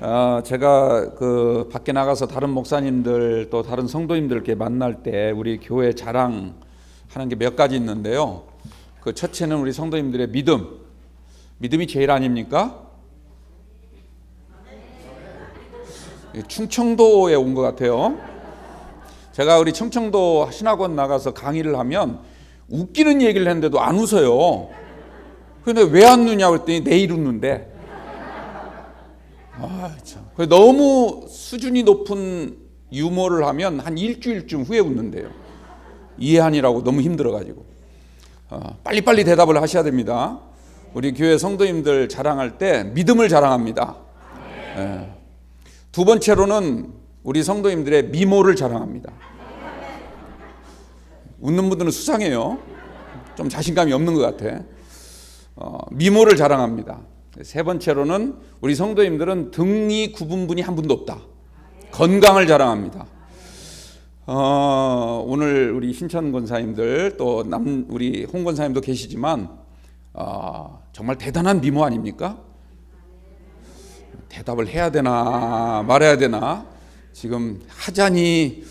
아, 제가 그 밖에 나가서 다른 목사님들 또 다른 성도님들께 만날 때 우리 교회 자랑하는 게 몇 가지 있는데요. 그 첫째는 우리 성도님들의 믿음. 믿음이 제일 아닙니까? 충청도에 온 것 같아요. 제가 우리 충청도 신학원 나가서 강의를 하면 웃기는 얘기를 했는데도 안 웃어요. 근데 왜 안 웃냐고 했더니 내일 웃는데. 아, 참. 그 너무 수준이 높은 유머를 하면 한 일주일쯤 후에 웃는데요. 이해하니라고 너무 힘들어가지고. 어, 빨리빨리 대답을 하셔야 됩니다. 우리 교회 성도님들 자랑할 때 믿음을 자랑합니다. 예. 두 번째로는 우리 성도님들의 미모를 자랑합니다. 웃는 분들은 수상해요. 좀 자신감이 없는 것 같아. 어, 미모를 자랑합니다. 세 번째로는 우리 성도님들은 등이 굽은 분이 한 분도 없다. 건강을 자랑합니다. 어, 오늘 우리 신천 권사님들 또 남 우리 홍 권사님도 계시지만 어, 정말 대단한 미모 아닙니까? 대답을 해야 되나 말해야 되나 지금 하자니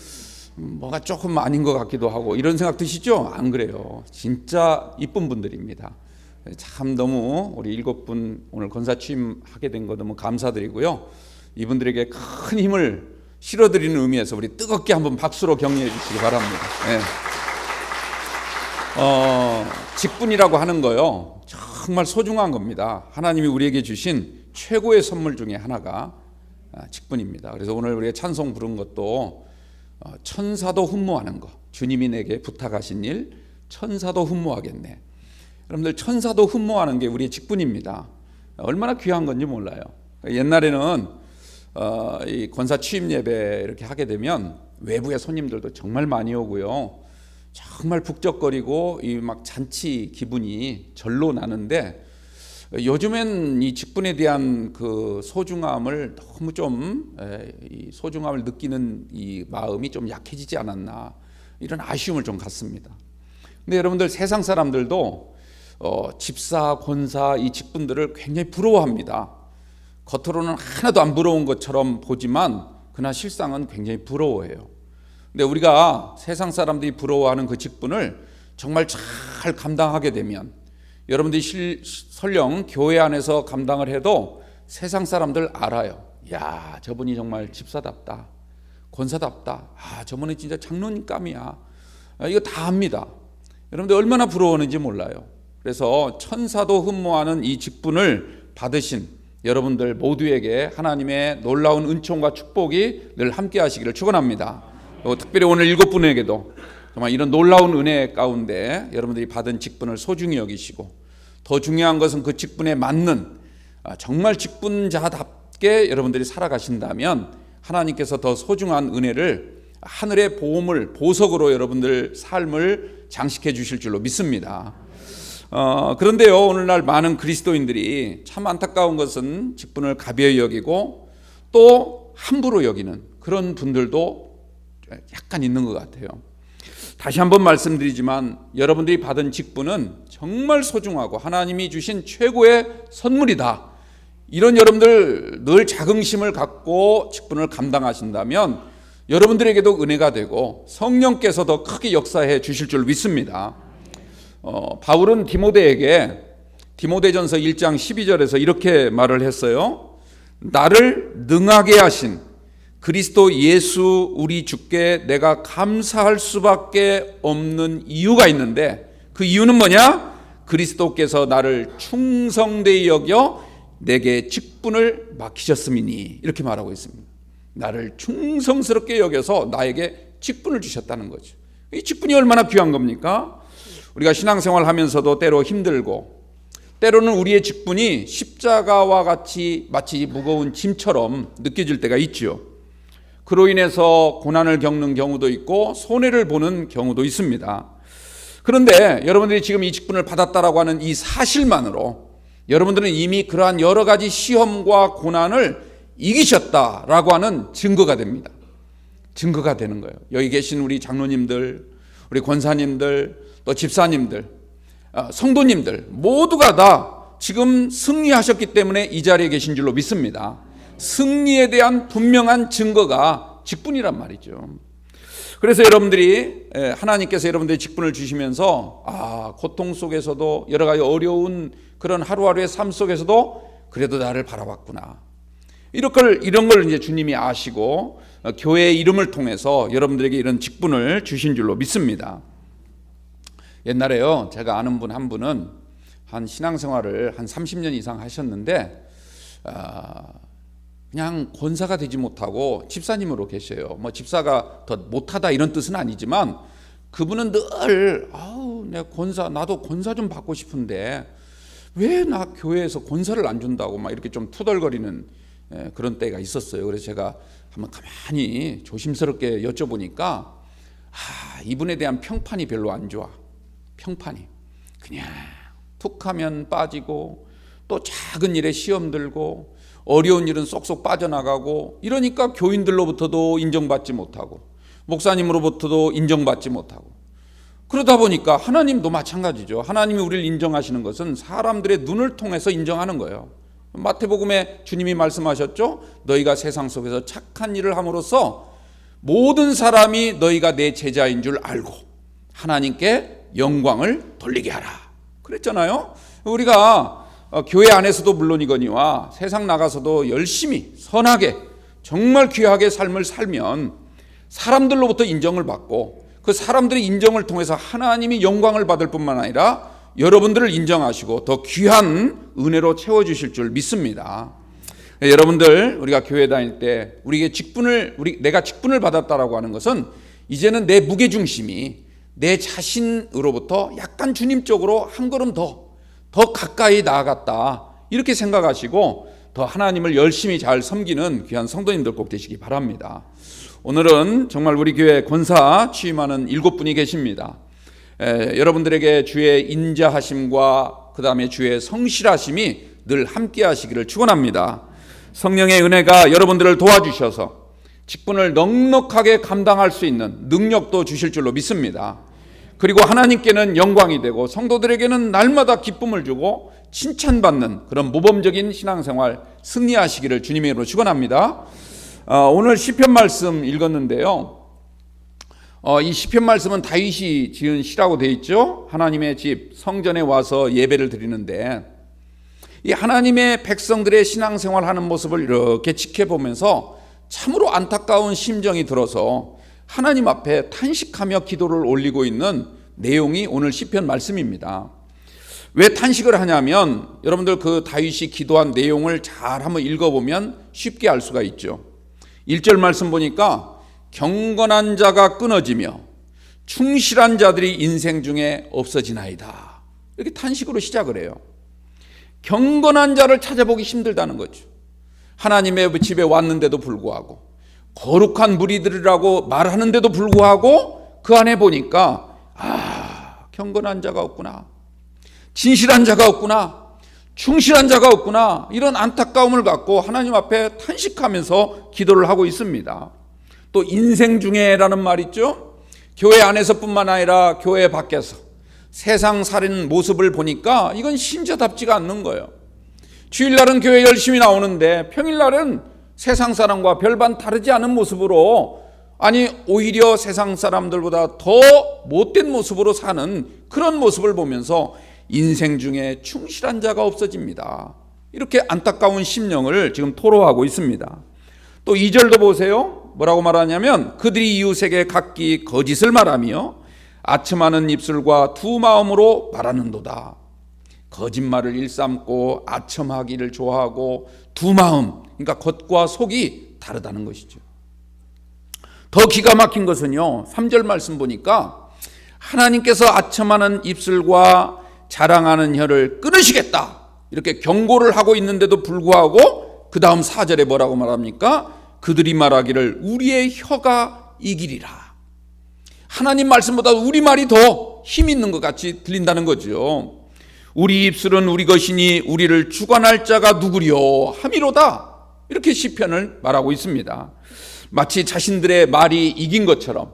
뭐가 조금 아닌 것 같기도 하고 이런 생각 드시죠? 안 그래요. 진짜 이쁜 분들입니다. 참 너무 우리 일곱 분 오늘 권사 취임하게 된 거 너무 감사드리고요. 이분들에게 큰 힘을 실어드리는 의미에서 우리 뜨겁게 한번 박수로 격려해 주시기 바랍니다. 네. 어, 직분이라고 하는 거요. 정말 소중한 겁니다. 하나님이 우리에게 주신 최고의 선물 중에 하나가 아, 직분입니다. 그래서 오늘 우리가 찬송 부른 것도 어, 천사도 흠모하는 거. 주님이 내게 부탁하신 일, 천사도 흠모하겠네. 여러분들 천사도 흠모하는 게 우리의 직분입니다. 얼마나 귀한 건지 몰라요. 옛날에는 어, 이 권사 취임 예배 이렇게 하게 되면 외부의 손님들도 정말 많이 오고요. 정말 북적거리고 이 막 잔치 기분이 절로 나는데 요즘엔 이 직분에 대한 그 소중함을 너무 좀이 소중함을 느끼는 이 마음이 좀 약해지지 않았나 이런 아쉬움을 좀 갖습니다. 근데 여러분들 세상 사람들도 어, 집사, 권사 이 직분들을 굉장히 부러워합니다. 겉으로는 하나도 안 부러운 것처럼 보지만 그러나 실상은 굉장히 부러워해요. 근데 우리가 세상 사람들이 부러워하는 그 직분을 정말 잘 감당하게 되면 여러분들이 실, 설령 교회 안에서 감당을 해도 세상 사람들 알아요. 야, 저분이 정말 집사답다. 권사답다. 아, 저분은 진짜 장로님감이야. 아, 이거 다 합니다. 여러분들 얼마나 부러워하는지 몰라요. 그래서 천사도 흠모하는 이 직분을 받으신 여러분들 모두에게 하나님의 놀라운 은총과 축복이 늘 함께 하시기를 축원합니다. 특별히 오늘 일곱 분에게도 정말 이런 놀라운 은혜 가운데 여러분들이 받은 직분을 소중히 여기시고 더 중요한 것은 그 직분에 맞는 아, 정말 직분자답게 여러분들이 살아가신다면 하나님께서 더 소중한 은혜를 하늘의 보험을 보석으로 여러분들 삶을 장식해 주실 줄로 믿습니다. 어, 그런데요, 오늘날 많은 그리스도인들이 참 안타까운 것은 직분을 가벼이 여기고 또 함부로 여기는 그런 분들도 약간 있는 것 같아요. 다시 한번 말씀드리지만 여러분들이 받은 직분은 정말 소중하고 하나님이 주신 최고의 선물이다. 이런 여러분들 늘 자긍심을 갖고 직분을 감당하신다면 여러분들에게도 은혜가 되고 성령께서 더 크게 역사해 주실 줄 믿습니다. 어, 바울은 디모데에게 디모데전서 1장 12절에서 이렇게 말을 했어요. 나를 능하게 하신 그리스도 예수 우리 주께 내가 감사할 수밖에 없는 이유가 있는데 그 이유는 뭐냐? 그리스도께서 나를 충성되이 여겨 내게 직분을 맡기셨음이니 이렇게 말하고 있습니다. 나를 충성스럽게 여겨서 나에게 직분을 주셨다는 거죠. 이 직분이 얼마나 귀한 겁니까? 우리가 신앙생활 하면서도 때로 힘들고 때로는 우리의 직분이 십자가와 같이 마치 무거운 짐처럼 느껴질 때가 있지요. 그로 인해서 고난을 겪는 경우도 있고 손해를 보는 경우도 있습니다. 그런데 여러분들이 지금 이 직분을 받았다라고 하는 이 사실만으로 여러분들은 이미 그러한 여러 가지 시험과 고난을 이기셨다라고 하는 증거가 됩니다. 증거가 되는 거예요. 여기 계신 우리 장로님들, 우리 권사님들, 또 집사님들, 어, 성도님들 모두가 다 지금 승리하셨기 때문에 이 자리에 계신 줄로 믿습니다. 승리에 대한 분명한 증거가 직분이란 말이죠. 그래서 여러분들이 예, 하나님께서 여러분들의 직분을 주시면서 아 고통 속에서도 여러 가지 어려운 그런 하루하루의 삶 속에서도 그래도 나를 바라봤구나. 이렇게 이런 걸 이제 주님이 아시고 어, 교회의 이름을 통해서 여러분들에게 이런 직분을 주신 줄로 믿습니다. 옛날에요 제가 아는 분 한 분은 한 신앙생활을 한 30년 이상 하셨는데 아, 그냥 권사가 되지 못하고 집사님으로 계셔요. 뭐 집사가 더 못하다 이런 뜻은 아니지만 그분은 늘 아우 내가 권사 나도 권사 좀 받고 싶은데 왜 나 교회에서 권사를 안 준다고 막 이렇게 좀 투덜거리는 예, 그런 때가 있었어요. 그래서 제가 한번 가만히 조심스럽게 여쭤보니까 아 이분에 대한 평판이 별로 안 좋아. 평판이 그냥 툭 하면 빠지고 또 작은 일에 시험 들고 어려운 일은 쏙쏙 빠져나가고 이러니까 교인들로부터도 인정받지 못하고 목사님으로부터도 인정받지 못하고 그러다 보니까 하나님도 마찬가지죠. 하나님이 우리를 인정하시는 것은 사람들의 눈을 통해서 인정하는 거예요. 마태복음에 주님이 말씀하셨죠. 너희가 세상 속에서 착한 일을 함으로써 모든 사람이 너희가 내 제자인 줄 알고 하나님께 영광을 돌리게 하라. 그랬잖아요. 우리가 어, 교회 안에서도 물론이거니와 세상 나가서도 열심히 선하게 정말 귀하게 삶을 살면 사람들로부터 인정을 받고 그 사람들의 인정을 통해서 하나님이 영광을 받을 뿐만 아니라 여러분들을 인정하시고 더 귀한 은혜로 채워주실 줄 믿습니다. 네, 여러분들 우리가 교회 다닐 때 우리에게 직분을 우리 내가 직분을 받았다라고 하는 것은 이제는 내 무게 중심이 내 자신으로부터 약간 주님 쪽으로 한 걸음 더 더 가까이 나아갔다. 이렇게 생각하시고 더 하나님을 열심히 잘 섬기는 귀한 성도님들 꼭 되시기 바랍니다. 오늘은 정말 우리 교회 권사 취임하는 일곱 분이 계십니다. 에, 여러분들에게 주의 인자하심과 그 다음에 주의 성실하심이 늘 함께 하시기를 축원합니다. 성령의 은혜가 여러분들을 도와주셔서 직분을 넉넉하게 감당할 수 있는 능력도 주실 줄로 믿습니다. 그리고 하나님께는 영광이 되고 성도들에게는 날마다 기쁨을 주고 칭찬받는 그런 모범적인 신앙생활 승리하시기를 주님의 이름으로 축원합니다. 어, 오늘 시편 말씀 읽었는데요. 어, 이 시편 말씀은 다윗이 지은 시라고 되어 있죠. 하나님의 집 성전에 와서 예배를 드리는데 이 하나님의 백성들의 신앙생활하는 모습을 이렇게 지켜보면서 참으로 안타까운 심정이 들어서 하나님 앞에 탄식하며 기도를 올리고 있는 내용이 오늘 시편 말씀입니다. 왜 탄식을 하냐면 여러분들 그 다윗이 기도한 내용을 잘 한번 읽어보면 쉽게 알 수가 있죠. 1절 말씀 보니까 경건한 자가 끊어지며 충실한 자들이 인생 중에 없어지나이다. 이렇게 탄식으로 시작을 해요. 경건한 자를 찾아보기 힘들다는 거죠. 하나님의 집에 왔는데도 불구하고 거룩한 무리들이라고 말하는데도 불구하고 그 안에 보니까 아 경건한 자가 없구나 진실한 자가 없구나 충실한 자가 없구나 이런 안타까움을 갖고 하나님 앞에 탄식하면서 기도를 하고 있습니다. 또 인생 중에라는 말 있죠. 교회 안에서뿐만 아니라 교회 밖에서 세상 살인 모습을 보니까 이건 신자답지가 않는 거예요. 주일날은 교회 열심히 나오는데 평일날은 세상 사람과 별반 다르지 않은 모습으로 아니 오히려 세상 사람들보다 더 못된 모습으로 사는 그런 모습을 보면서 인생 중에 충실한 자가 없어집니다. 이렇게 안타까운 심령을 지금 토로하고 있습니다. 또 2절도 보세요. 뭐라고 말하냐면 그들이 이웃에게 각기 거짓을 말하며 아첨하는 입술과 두 마음으로 말하는도다. 거짓말을 일삼고 아첨하기를 좋아하고 두 마음, 그러니까 겉과 속이 다르다는 것이죠. 더 기가 막힌 것은요. 3절 말씀 보니까 하나님께서 아첨하는 입술과 자랑하는 혀를 끊으시겠다. 이렇게 경고를 하고 있는데도 불구하고 그 다음 4절에 뭐라고 말합니까? 그들이 말하기를 우리의 혀가 이기리라. 하나님 말씀보다 우리 말이 더 힘 있는 것 같이 들린다는 거죠. 우리 입술은 우리 것이니 우리를 주관할 자가 누구리요 함이로다. 이렇게 시편을 말하고 있습니다. 마치 자신들의 말이 이긴 것처럼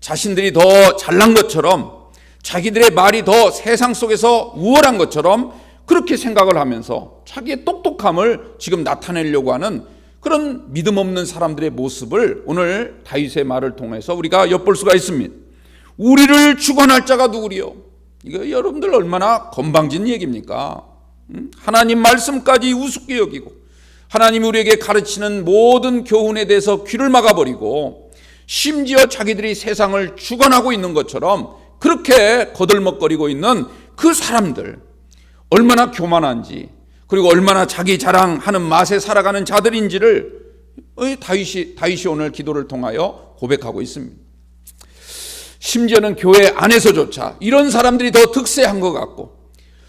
자신들이 더 잘난 것처럼 자기들의 말이 더 세상 속에서 우월한 것처럼 그렇게 생각을 하면서 자기의 똑똑함을 지금 나타내려고 하는 그런 믿음 없는 사람들의 모습을 오늘 다윗의 말을 통해서 우리가 엿볼 수가 있습니다. 우리를 주관할 자가 누구리요? 이거 여러분들 얼마나 건방진 얘기입니까? 음? 하나님 말씀까지 우습게 여기고 하나님이 우리에게 가르치는 모든 교훈에 대해서 귀를 막아버리고 심지어 자기들이 세상을 주관하고 있는 것처럼 그렇게 거들먹거리고 있는 그 사람들 얼마나 교만한지 그리고 얼마나 자기 자랑하는 맛에 살아가는 자들인지를 다윗이, 다윗이 오늘 기도를 통하여 고백하고 있습니다. 심지어는 교회 안에서조차 이런 사람들이 더 득세한 것 같고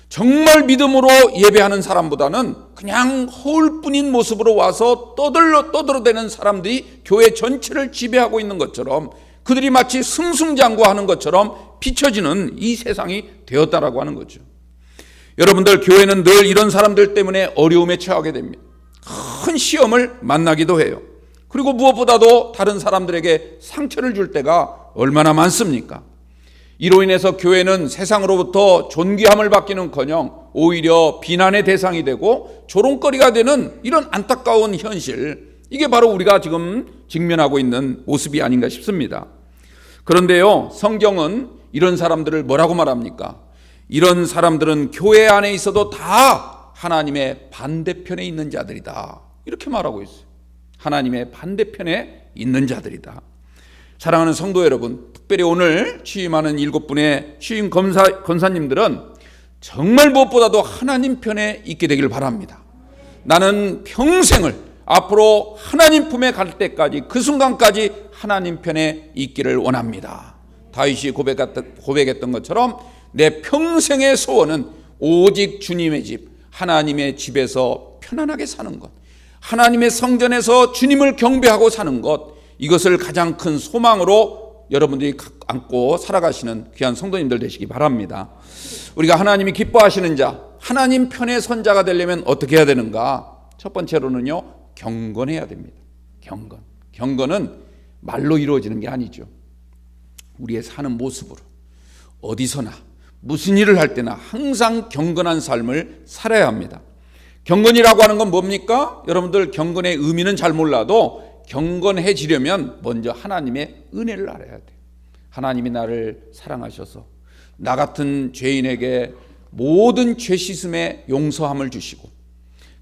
정말 믿음으로 예배하는 사람보다는 그냥 허울뿐인 모습으로 와서 떠들러 떠들어대는 사람들이 교회 전체를 지배하고 있는 것처럼 그들이 마치 승승장구하는 것처럼 비춰지는 이 세상이 되었다라고 하는 거죠. 여러분들 교회는 늘 이런 사람들 때문에 어려움에 처하게 됩니다. 큰 시험을 만나기도 해요. 그리고 무엇보다도 다른 사람들에게 상처를 줄 때가 얼마나 많습니까? 이로 인해서 교회는 세상으로부터 존귀함을 받기는커녕 오히려 비난의 대상이 되고 조롱거리가 되는 이런 안타까운 현실. 이게 바로 우리가 지금 직면하고 있는 모습이 아닌가 싶습니다. 그런데요, 성경은 이런 사람들을 뭐라고 말합니까? 이런 사람들은 교회 안에 있어도 다 하나님의 반대편에 있는 자들이다. 이렇게 말하고 있어요. 하나님의 반대편에 있는 자들이다. 사랑하는 성도 여러분, 특별히 오늘 취임하는 일곱 분의 취임 검사, 권사님들은 정말 무엇보다도 하나님 편에 있게 되길 바랍니다. 나는 평생을 앞으로 하나님 품에 갈 때까지 그 순간까지 하나님 편에 있기를 원합니다. 다윗이 고백했던 것처럼 내 평생의 소원은 오직 주님의 집, 하나님의 집에서 편안하게 사는 것. 하나님의 성전에서 주님을 경배하고 사는 것. 이것을 가장 큰 소망으로 여러분들이 안고 살아가시는 귀한 성도님들 되시기 바랍니다. 우리가 하나님이 기뻐하시는 자, 하나님 편의 선자가 되려면 어떻게 해야 되는가? 첫 번째로는요, 경건해야 됩니다. 경건. 경건은 말로 이루어지는 게 아니죠. 우리의 사는 모습으로. 어디서나 무슨 일을 할 때나 항상 경건한 삶을 살아야 합니다. 경건이라고 하는 건 뭡니까? 여러분들 경건의 의미는 잘 몰라도 경건해지려면 먼저 하나님의 은혜를 알아야 돼요. 하나님이 나를 사랑하셔서 나 같은 죄인에게 모든 죄 씻음의 용서함을 주시고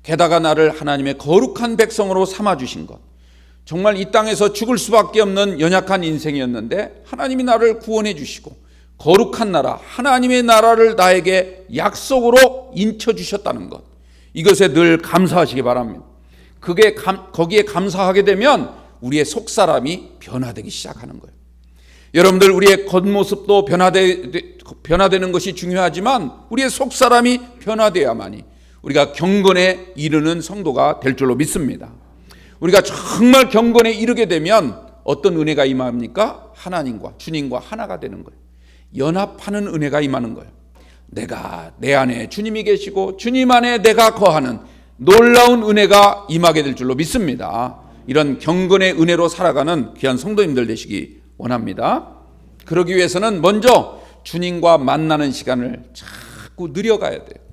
게다가 나를 하나님의 거룩한 백성으로 삼아 주신 것. 정말 이 땅에서 죽을 수밖에 없는 연약한 인생이었는데 하나님이 나를 구원해 주시고 거룩한 나라, 하나님의 나라를 나에게 약속으로 인쳐 주셨다는 것. 이것에 늘 감사하시기 바랍니다. 그게 감, 거기에 감사하게 되면 우리의 속 사람이 변화되기 시작하는 거예요. 여러분들 우리의 겉모습도 변화되, 변화되는 것이 중요하지만 우리의 속 사람이 변화되어야만이 우리가 경건에 이르는 성도가 될 줄로 믿습니다. 우리가 정말 경건에 이르게 되면 어떤 은혜가 임합니까? 하나님과 주님과 하나가 되는 거예요. 연합하는 은혜가 임하는 거예요. 내가 내 안에 주님이 계시고 주님 안에 내가 거하는 놀라운 은혜가 임하게 될 줄로 믿습니다. 이런 경건의 은혜로 살아가는 귀한 성도님들 되시기 원합니다. 그러기 위해서는 먼저 주님과 만나는 시간을 자꾸 늘려가야 돼요.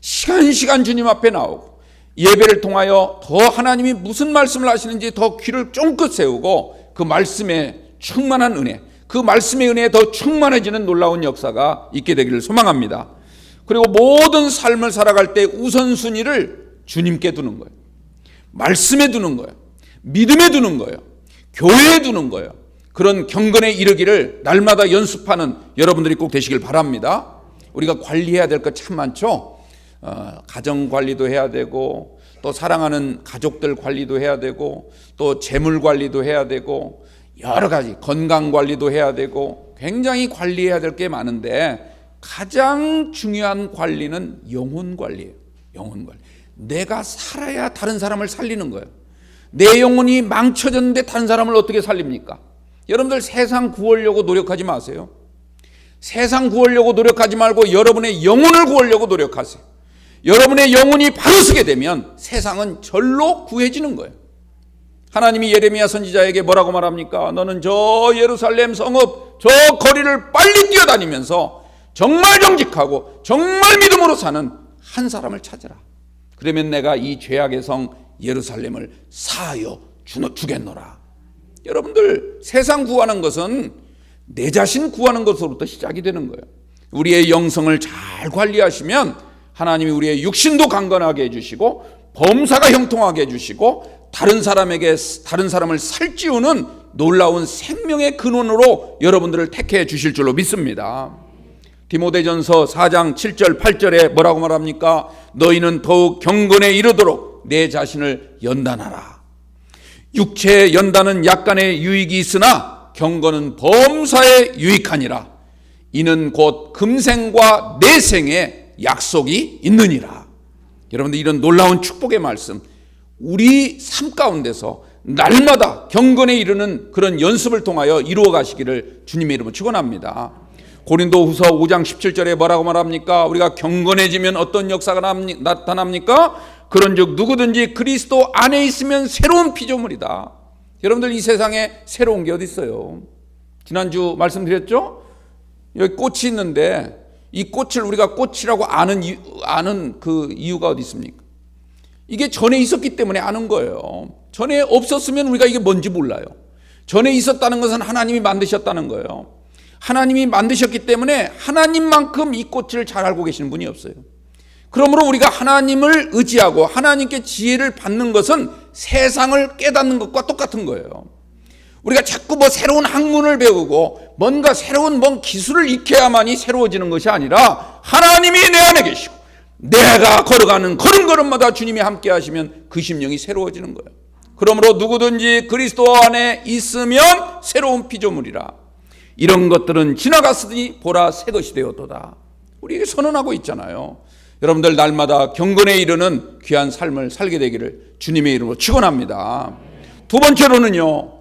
시간 시간 주님 앞에 나오고 예배를 통하여 더 하나님이 무슨 말씀을 하시는지 더 귀를 쫑긋 세우고 그 말씀에 충만한 은혜, 그 말씀의 은혜에 더 충만해지는 놀라운 역사가 있게 되기를 소망합니다. 그리고 모든 삶을 살아갈 때 우선순위를 주님께 두는 거예요. 말씀에 두는 거예요. 믿음에 두는 거예요. 교회에 두는 거예요. 그런 경건에 이르기를 날마다 연습하는 여러분들이 꼭 되시길 바랍니다. 우리가 관리해야 될 것 참 많죠. 어, 가정 관리도 해야 되고 또 사랑하는 가족들 관리도 해야 되고 또 재물 관리도 해야 되고 여러 가지 건강 관리도 해야 되고 굉장히 관리해야 될 게 많은데 가장 중요한 관리는 영혼 관리예요. 영혼 관리. 내가 살아야 다른 사람을 살리는 거예요. 내 영혼이 망쳐졌는데 다른 사람을 어떻게 살립니까? 여러분들 세상 구하려고 노력하지 마세요. 세상 구하려고 노력하지 말고 여러분의 영혼을 구하려고 노력하세요. 여러분의 영혼이 바로 서게 되면 세상은 절로 구해지는 거예요. 하나님이 예레미야 선지자에게 뭐라고 말합니까? 너는 저 예루살렘 성읍 저 거리를 빨리 뛰어다니면서 정말 정직하고 정말 믿음으로 사는 한 사람을 찾으라. 그러면 내가 이 죄악의 성 예루살렘을 사하여 주- 주겠노라. 여러분들 세상 구하는 것은 내 자신 구하는 것으로부터 시작이 되는 거예요. 우리의 영성을 잘 관리하시면 하나님이 우리의 육신도 강건하게 해주시고 범사가 형통하게 해주시고 다른 사람에게 다른 사람을 살찌우는 놀라운 생명의 근원으로 여러분들을 택해 주실 줄로 믿습니다. 디모데전서 4장 7절 8절에 뭐라고 말합니까? 너희는 더욱 경건에 이르도록 내 자신을 연단하라. 육체의 연단은 약간의 유익이 있으나 경건은 범사에 유익하니라. 이는 곧 금생과 내생의 약속이 있느니라. 여러분들 이런 놀라운 축복의 말씀, 우리 삶 가운데서 날마다 경건에 이르는 그런 연습을 통하여 이루어 가시기를 주님의 이름으로 축원합니다. 고린도 후서 5장 17절에 뭐라고 말합니까? 우리가 경건해지면 어떤 역사가 남- 나타납니까? 그런 즉 누구든지 그리스도 안에 있으면 새로운 피조물이다. 여러분들 이 세상에 새로운 게 어디 있어요? 지난주 말씀드렸죠? 여기 꽃이 있는데 이 꽃을 우리가 꽃이라고 아는 이유, 아는 그 이유가 어디 있습니까? 이게 전에 있었기 때문에 아는 거예요. 전에 없었으면 우리가 이게 뭔지 몰라요. 전에 있었다는 것은 하나님이 만드셨다는 거예요. 하나님이 만드셨기 때문에 하나님만큼 이 꽃을 잘 알고 계시는 분이 없어요. 그러므로 우리가 하나님을 의지하고 하나님께 지혜를 받는 것은 세상을 깨닫는 것과 똑같은 거예요. 우리가 자꾸 뭐 새로운 학문을 배우고 뭔가 새로운 뭔 기술을 익혀야만이 새로워지는 것이 아니라 하나님이 내 안에 계시고 내가 걸어가는 걸음걸음마다 주님이 함께 하시면 그 심령이 새로워지는 거예요. 그러므로 누구든지 그리스도 안에 있으면 새로운 피조물이라. 이런 것들은 지나갔으니 보라 새 것이 되었도다. 우리에게 선언하고 있잖아요. 여러분들 날마다 경건에 이르는 귀한 삶을 살게 되기를 주님의 이름으로 축원합니다. 두 번째로는요.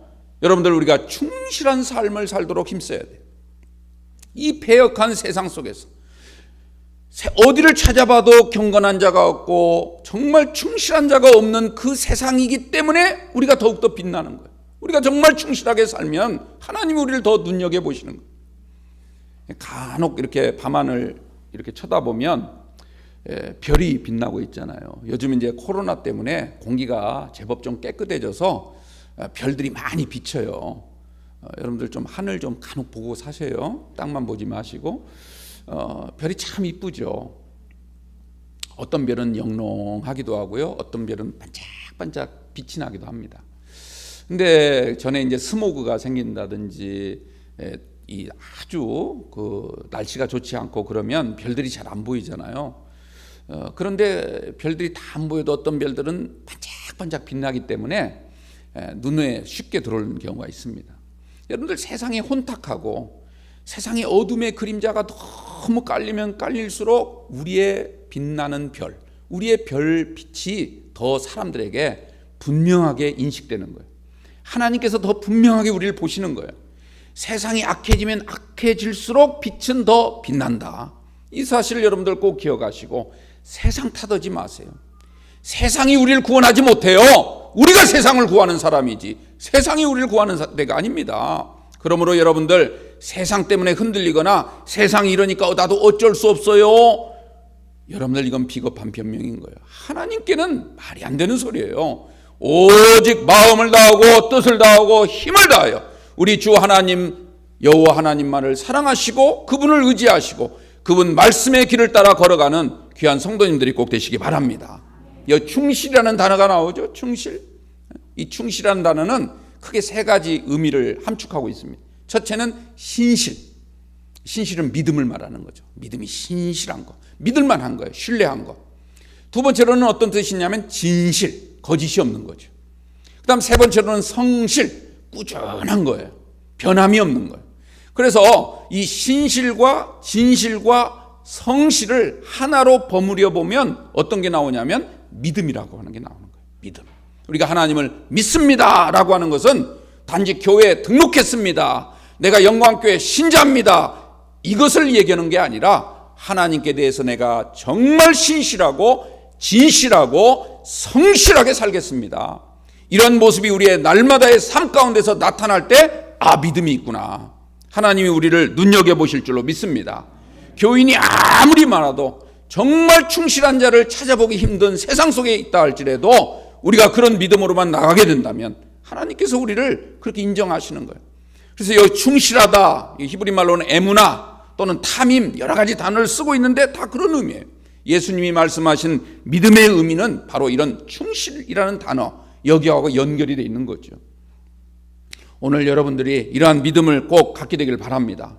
여러분들 우리가 충실한 삶을 살도록 힘써야 돼요. 이 배역한 세상 속에서 어디를 찾아봐도 경건한 자가 없고 정말 충실한 자가 없는 그 세상이기 때문에 우리가 더욱더 빛나는 거예요. 우리가 정말 충실하게 살면 하나님이 우리를 더 눈여겨 보시는 거예요. 간혹 이렇게 밤하늘 이렇게 쳐다보면 예, 별이 빛나고 있잖아요. 요즘 이제 코로나 때문에 공기가 제법 좀 깨끗해져서 어, 별들이 많이 비쳐요. 어, 여러분들 좀 하늘 좀 간혹 보고 사세요. 땅만 보지 마시고 어, 별이 참 이쁘죠. 어떤 별은 영롱하기도 하고요. 어떤 별은 반짝반짝 빛이 나기도 합니다. 근데 전에 이제 스모그가 생긴다든지 에, 이 아주 그 날씨가 좋지 않고 그러면 별들이 잘 안 보이잖아요. 어, 그런데 별들이 다 안 보여도 어떤 별들은 반짝반짝 빛나기 때문에 에, 눈에 쉽게 들어오는 경우가 있습니다. 여러분들 세상이 혼탁하고 세상의 어둠의 그림자가 너무 깔리면 깔릴수록 우리의 빛나는 별, 우리의 별빛이 더 사람들에게 분명하게 인식되는 거예요. 하나님께서 더 분명하게 우리를 보시는 거예요. 세상이 악해지면 악해질수록 빛은 더 빛난다. 이 사실을 여러분들 꼭 기억하시고 세상 타더지 마세요. 세상이 우리를 구원하지 못해요. 우리가 세상을 구하는 사람이지 세상이 우리를 구하는 데가 아닙니다. 그러므로 여러분들 세상 때문에 흔들리거나 세상이 이러니까 나도 어쩔 수 없어요. 여러분들 이건 비겁한 변명인 거예요. 하나님께는 말이 안 되는 소리예요. 오직 마음을 다하고 뜻을 다하고 힘을 다하여 우리 주 하나님 여호와 하나님만을 사랑하시고 그분을 의지하시고 그분 말씀의 길을 따라 걸어가는 귀한 성도님들이 꼭 되시기 바랍니다. 여 충실이라는 단어가 나오죠. 충실. 이 충실이라는 단어는 크게 세 가지 의미를 함축하고 있습니다. 첫째는 신실. 신실은 믿음을 말하는 거죠. 믿음이 신실한 거. 믿을만한 거예요. 신뢰한 거. 두 번째로는 어떤 뜻이냐면 진실. 거짓이 없는 거죠. 그 다음 세 번째로는 성실. 꾸준한 거예요. 변함이 없는 거예요. 그래서 이 신실과 진실과 성실을 하나로 버무려 보면 어떤 게 나오냐면 믿음이라고 하는 게 나오는 거예요. 믿음. 우리가 하나님을 믿습니다 라고 하는 것은 단지 교회에 등록했습니다. 내가 영광교회 신자입니다. 이것을 얘기하는 게 아니라 하나님께 대해서 내가 정말 신실하고 진실하고 성실하게 살겠습니다. 이런 모습이 우리의 날마다의 삶 가운데서 나타날 때, 아, 믿음이 있구나. 하나님이 우리를 눈여겨보실 줄로 믿습니다. 교인이 아무리 많아도 정말 충실한 자를 찾아보기 힘든 세상 속에 있다 할지라도 우리가 그런 믿음으로만 나가게 된다면 하나님께서 우리를 그렇게 인정하시는 거예요. 그래서 이 충실하다, 이 히브리 말로는 에무나 또는 탐임 여러 가지 단어를 쓰고 있는데 다 그런 의미예요. 예수님이 말씀하신 믿음의 의미는 바로 이런 충실이라는 단어 여기하고 연결이 되어 있는 거죠. 오늘 여러분들이 이러한 믿음을 꼭 갖게 되길 바랍니다.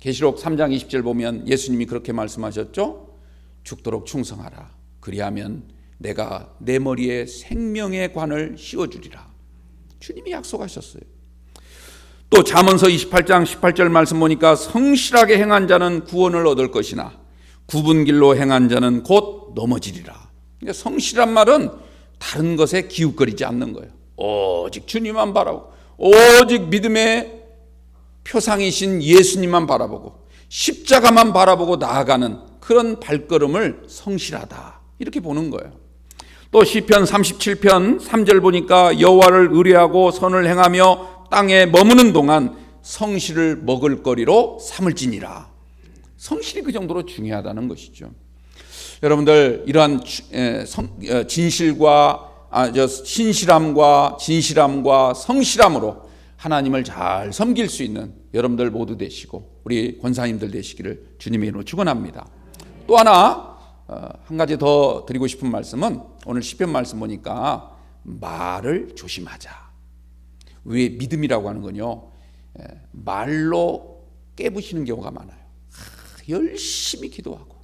계시록 3장 20절 보면 예수님이 그렇게 말씀하셨죠. 죽도록 충성하라. 그리하면 내가 내 머리에 생명의 관을 씌워 주리라. 주님이 약속하셨어요. 또 잠언서 28장 18절 말씀 보니까 성실하게 행한 자는 구원을 얻을 것이나 굽은 길로 행한 자는 곧 넘어지리라. 그러니까 성실한 말은 다른 것에 기웃거리지 않는 거예요. 오직 주님만 바라고 오직 믿음의 표상이신 예수님만 바라보고 십자가만 바라보고 나아가는 그런 발걸음을 성실하다 이렇게 보는 거예요. 또 시편 37편 3절 보니까 여호와를 의뢰하고 선을 행하며 땅에 머무는 동안 성실을 먹을 거리로 삼을지니라. 성실이 그 정도로 중요하다는 것이죠. 여러분들 이러한 진실과 아, 저 신실함과 진실함과 성실함으로 하나님을 잘 섬길 수 있는 여러분들 모두 되시고 우리 권사님들 되시기를 주님의 이름으로 축원합니다. 또 하나 어, 한 가지 더 드리고 싶은 말씀은 오늘 시편 말씀 보니까 말을 조심하자. 왜 믿음이라고 하는 건요 말로 깨부시는 경우가 많아요. 열심히 기도하고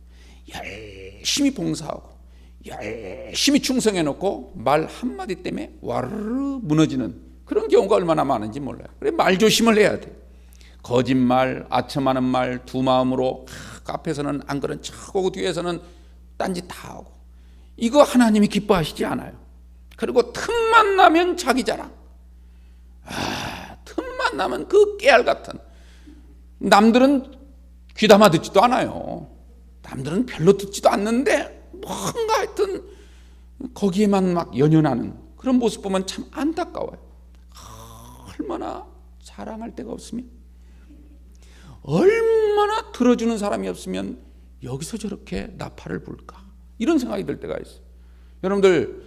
열심히 봉사하고 열심히 충성해 놓고 말 한마디 때문에 와르르 무너지는 그런 경우가 얼마나 많은지 몰라요. 그래 말 조심을 해야 돼. 거짓말, 아첨하는 말, 두 마음으로 아, 앞에서는 안 그런 척하고 뒤에서는 딴짓 다 하고 이거 하나님이 기뻐하시지 않아요. 그리고 틈만 나면 자기 자랑. 아, 틈만 나면 그 깨알 같은 남들은 귀담아 듣지도 않아요. 남들은 별로 듣지도 않는데 뭔가 하여튼 거기에만 막 연연하는 그런 모습 보면 참 안타까워요. 얼마나 자랑할 데가 없으면 얼마나 들어주는 사람이 없으면 여기서 저렇게 나팔을 불까 이런 생각이 들 때가 있어요. 여러분들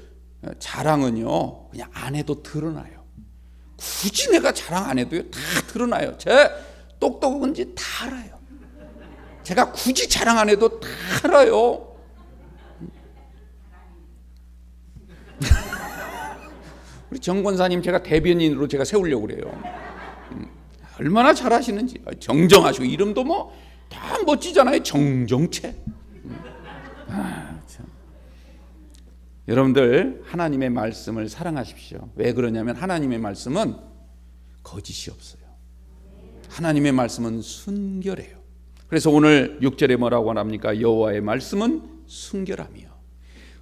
자랑은요 그냥 안 해도 드러나요. 굳이 내가 자랑 안 해도요 다 드러나요. 제 똑똑한지 다 알아요. 제가 굳이 자랑 안 해도 다 알아요. 우리 정 권사님 제가 대변인으로 제가 세우려고 그래요. 음, 얼마나 잘하시는지 정정하시고 이름도 뭐 다 멋지잖아요. 정정채. 음. 아, 여러분들 하나님의 말씀을 사랑하십시오. 왜 그러냐면 하나님의 말씀은 거짓이 없어요. 하나님의 말씀은 순결해요. 그래서 오늘 6절에 뭐라고 합니까? 여호와의 말씀은 순결함이요.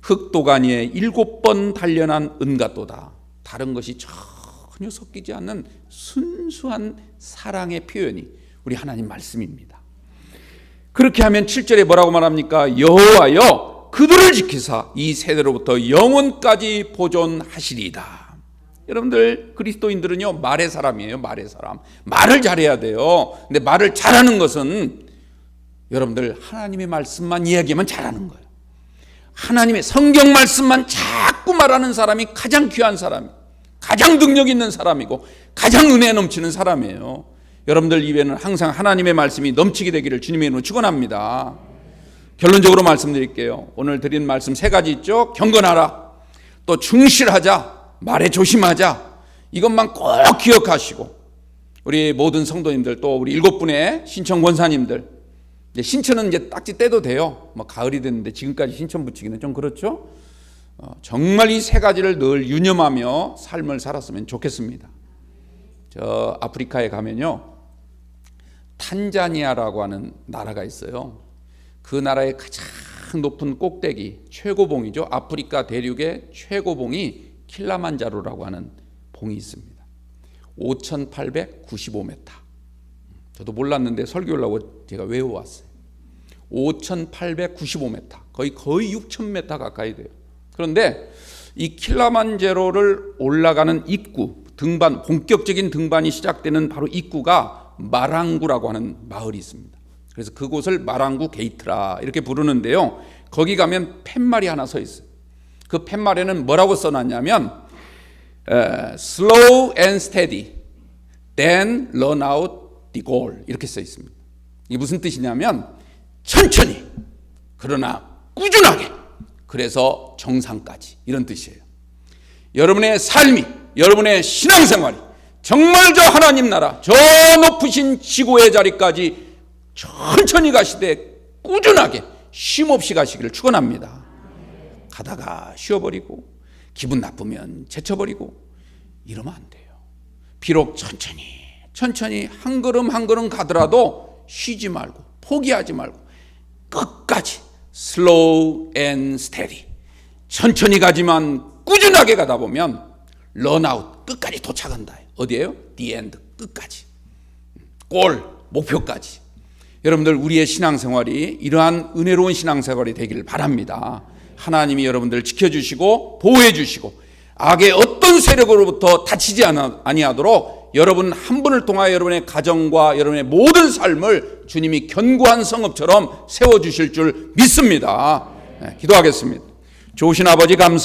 흑도가니에 일곱 번 단련한 은갓도다. 다른 것이 전혀 섞이지 않는 순수한 사랑의 표현이 우리 하나님 말씀입니다. 그렇게 하면 7절에 뭐라고 말합니까? 여호와여 그들을 지키사 이 세대로부터 영원까지 보존하시리이다. 여러분들 그리스도인들은요 말의 사람이에요 말의 사람 말을 잘해야 돼요 근데 말을 잘하는 것은 여러분들 하나님의 말씀만 이야기하면 잘하는 거예요 하나님의 성경 말씀만 자꾸 말하는 사람이 가장 귀한 사람이에요 가장 능력 있는 사람이고 가장 은혜 넘치는 사람이에요. 여러분들 입에는 항상 하나님의 말씀이 넘치게 되기를 주님의 이름으로 축원합니다. 결론적으로 말씀드릴게요. 오늘 드린 말씀 세 가지 있죠. 경건하라. 또 충실하자. 말에 조심하자. 이것만 꼭 기억하시고 우리 모든 성도님들 또 우리 일곱 분의 신청 권사님들 이제 신천은 이제 딱지 떼도 돼요. 뭐 가을이 됐는데 지금까지 신천 붙이기는 좀 그렇죠. 어, 정말 이 세 가지를 늘 유념하며 삶을 살았으면 좋겠습니다. 저 아프리카에 가면요. 탄자니아라고 하는 나라가 있어요. 그 나라의 가장 높은 꼭대기 최고봉이죠. 아프리카 대륙의 최고봉이 킬라만자로라고 하는 봉이 있습니다. 5,895m. 저도 몰랐는데 설교하려고 제가 외워왔어요. 5,895m. 거의 거의 6,000m 가까이 돼요. 그런데 이 킬라만제로를 올라가는 입구, 등반, 본격적인 등반이 시작되는 바로 입구가 마랑구라고 하는 마을이 있습니다. 그래서 그곳을 마랑구 게이트라 이렇게 부르는데요. 거기 가면 팻말이 하나 서 있어요. 그 팻말에는 뭐라고 써놨냐면 에, slow and steady, then run out goal 이렇게 써 있습니다. 이게 무슨 뜻이냐면 천천히 그러나 꾸준하게 그래서 정상까지 이런 뜻이에요. 여러분의 삶이 여러분의 신앙생활이 정말 저 하나님 나라 저 높으신 지구의 자리까지 천천히 가시되 꾸준하게 쉼 없이 가시기를 축원합니다. 가다가 쉬어버리고 기분 나쁘면 제쳐버리고 이러면 안 돼요. 비록 천천히 천천히 한 걸음 한 걸음 가더라도 쉬지 말고 포기하지 말고 끝까지 slow and steady 천천히 가지만 꾸준하게 가다 보면 런아웃 끝까지 도착한다. 어디에요? the end 끝까지 골 목표까지 여러분들 우리의 신앙생활이 이러한 은혜로운 신앙생활이 되기를 바랍니다. 하나님이 여러분들 지켜주시고 보호해 주시고 악의 어떤 세력으로부터 다치지 아니하도록 여러분 한 분을 통하여 여러분의 가정과 여러분의 모든 삶을 주님이 견고한 성읍처럼 세워주실 줄 믿습니다. 네, 기도하겠습니다. 좋으신 아버지 감사.